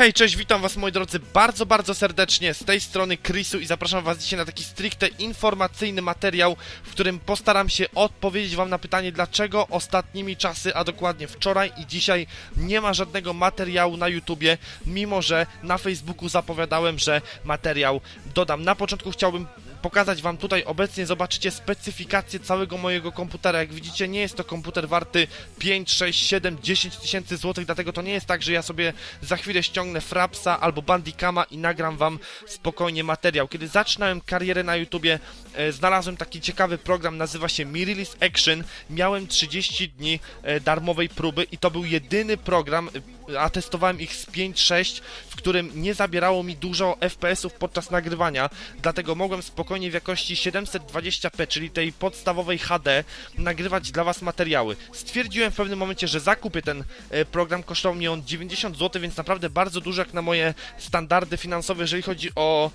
Hej, cześć, witam was moi drodzy bardzo, bardzo serdecznie z tej strony Chrisu i zapraszam was dzisiaj na taki stricte informacyjny materiał, w którym postaram się odpowiedzieć wam na pytanie, dlaczego ostatnimi czasy, a dokładnie wczoraj i dzisiaj nie ma żadnego materiału na YouTubie, mimo że na Facebooku zapowiadałem, że materiał dodam. Na początku chciałbym pokazać wam tutaj obecnie, zobaczycie specyfikację całego mojego komputera. Jak widzicie, nie jest to komputer warty 5, 6, 7, 10 tysięcy złotych, dlatego to nie jest tak, że ja sobie za chwilę ściągnę Frapsa albo Bandicama i nagram wam spokojnie materiał. Kiedy zaczynałem karierę na YouTubie, e, znalazłem taki ciekawy program, nazywa się Mirrorless Action. Miałem 30 dni e, darmowej próby i to był jedyny program, a testowałem ich z 5-6, w którym nie zabierało mi dużo FPS-ów podczas nagrywania, dlatego mogłem spokojnie w jakości 720p, czyli tej podstawowej HD, nagrywać dla Was materiały. Stwierdziłem w pewnym momencie, że zakupię ten e, program, kosztował mi on 90 zł, więc naprawdę bardzo dużo jak na moje standardy finansowe, jeżeli chodzi o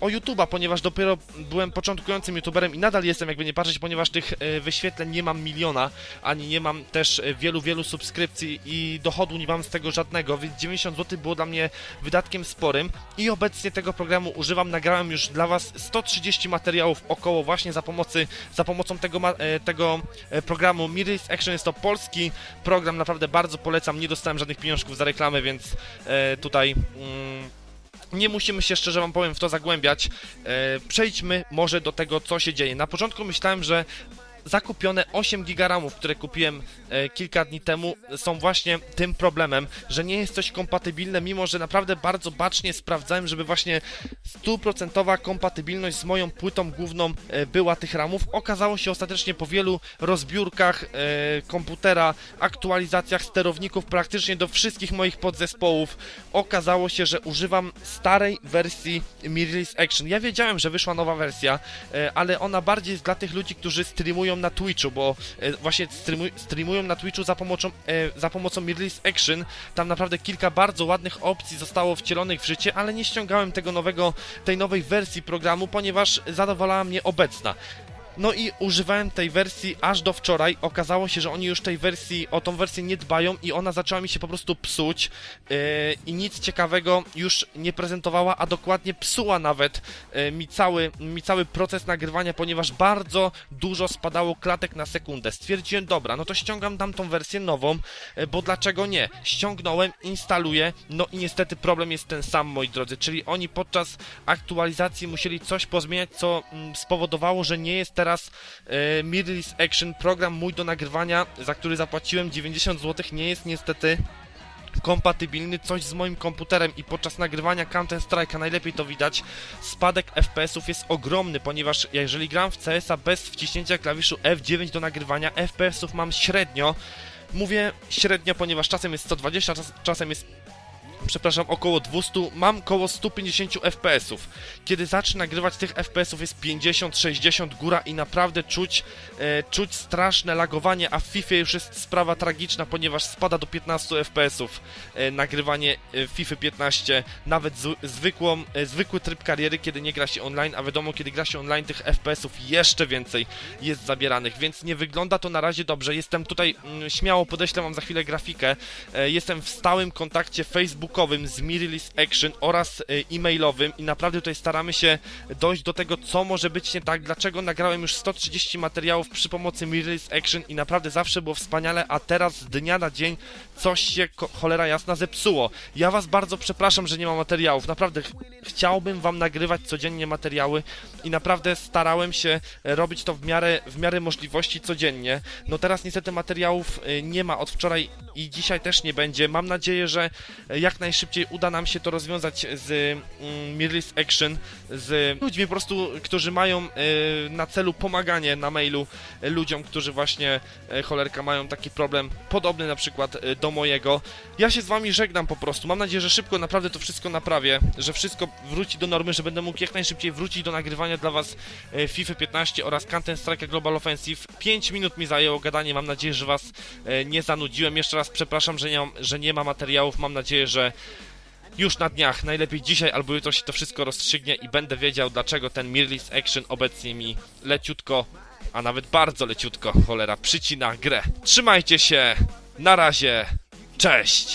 o YouTube'a, ponieważ dopiero byłem początkującym YouTuberem i nadal jestem, jakby nie patrzeć, ponieważ tych e, wyświetleń nie mam miliona, ani nie mam też e, wielu, wielu subskrypcji i dochodu nie mam z tego żadnego, więc 90 zł było dla mnie wydatkiem sporym i obecnie tego programu używam. Nagrałem już dla Was 130 materiałów około właśnie za, pomocy, za pomocą tego, tego programu Mirrorless Action. Jest to polski program, naprawdę bardzo polecam. Nie dostałem żadnych pieniążków za reklamę, więc tutaj... Mm, nie musimy się, szczerze wam powiem, w to zagłębiać. E, przejdźmy może do tego, co się dzieje. Na początku myślałem, że zakupione 8 gigaramów, które kupiłem e, kilka dni temu, są właśnie tym problemem, że nie jest coś kompatybilne, mimo że naprawdę bardzo bacznie sprawdzałem, żeby właśnie stuprocentowa kompatybilność z moją płytą główną e, była tych ramów. Okazało się ostatecznie po wielu rozbiórkach e, komputera, aktualizacjach sterowników praktycznie do wszystkich moich podzespołów, okazało się, że używam starej wersji Mirrorless Action. Ja wiedziałem, że wyszła nowa wersja, e, ale ona bardziej jest dla tych ludzi, którzy streamują na Twitchu, bo właśnie streamuj, streamują na Twitchu za pomocą, za pomocą Mirrorless Action. Tam naprawdę kilka bardzo ładnych opcji zostało wcielonych w życie, ale nie ściągałem tego nowego, tej nowej wersji programu, ponieważ zadowalała mnie obecna. No i używałem tej wersji aż do wczoraj. Okazało się, że oni już tej wersji, o tą wersję nie dbają i ona zaczęła mi się po prostu psuć yy, i nic ciekawego już nie prezentowała, a dokładnie psuła nawet yy, mi, cały, mi cały proces nagrywania, ponieważ bardzo dużo spadało klatek na sekundę. Stwierdziłem, dobra, no to ściągam tamtą wersję nową, yy, bo dlaczego nie? Ściągnąłem, instaluję, no i niestety problem jest ten sam, moi drodzy, czyli oni podczas aktualizacji musieli coś pozmieniać, co mm, spowodowało, że nie jest teraz e, Mirrorless Action, program mój do nagrywania, za który zapłaciłem 90 zł, nie jest niestety kompatybilny, coś z moim komputerem i podczas nagrywania Counter Strike'a najlepiej to widać, spadek FPS-ów jest ogromny, ponieważ jeżeli gram w CS-a bez wciśnięcia klawiszu F9 do nagrywania, FPS-ów mam średnio, mówię średnio, ponieważ czasem jest 120, czas, czasem jest przepraszam, około 200, mam około 150 FPS-ów. Kiedy zacznę nagrywać tych FPS-ów jest 50, 60 góra i naprawdę czuć, e, czuć straszne lagowanie, a w FIFA już jest sprawa tragiczna, ponieważ spada do 15 FPS-ów e, nagrywanie e, FIFA 15, nawet z, zwykłą, e, zwykły tryb kariery, kiedy nie gra się online, a wiadomo, kiedy gra się online tych FPS-ów jeszcze więcej jest zabieranych, więc nie wygląda to na razie dobrze. Jestem tutaj, mm, śmiało podeślę wam za chwilę grafikę, e, jestem w stałym kontakcie Facebook z Mirrorless Action oraz e, e-mailowym i naprawdę tutaj staramy się dojść do tego, co może być nie tak, dlaczego nagrałem już 130 materiałów przy pomocy Mirrorless Action i naprawdę zawsze było wspaniale, a teraz z dnia na dzień coś się cholera jasna zepsuło. Ja was bardzo przepraszam, że nie ma materiałów, naprawdę ch- chciałbym wam nagrywać codziennie materiały i naprawdę starałem się e, robić to w miarę, w miarę możliwości codziennie. No teraz niestety materiałów e, nie ma od wczoraj i dzisiaj też nie będzie. Mam nadzieję, że jak najszybciej uda nam się to rozwiązać z mm, Mirrorless Action, z ludźmi po prostu, którzy mają e, na celu pomaganie na mailu e, ludziom, którzy właśnie e, cholerka mają taki problem podobny na przykład e, do mojego. Ja się z wami żegnam po prostu. Mam nadzieję, że szybko naprawdę to wszystko naprawię, że wszystko wróci do normy, że będę mógł jak najszybciej wrócić do nagrywania dla was e, FIFA 15 oraz Counter Strike Global Offensive. 5 minut mi zajęło gadanie, mam nadzieję, że was e, nie zanudziłem. Jeszcze raz przepraszam, że nie, mam, że nie ma materiałów. Mam nadzieję, że już na dniach, najlepiej dzisiaj albo jutro się to wszystko rozstrzygnie i będę wiedział, dlaczego ten Mirrorless Action obecnie mi leciutko, a nawet bardzo leciutko, cholera, przycina grę. Trzymajcie się, na razie, cześć!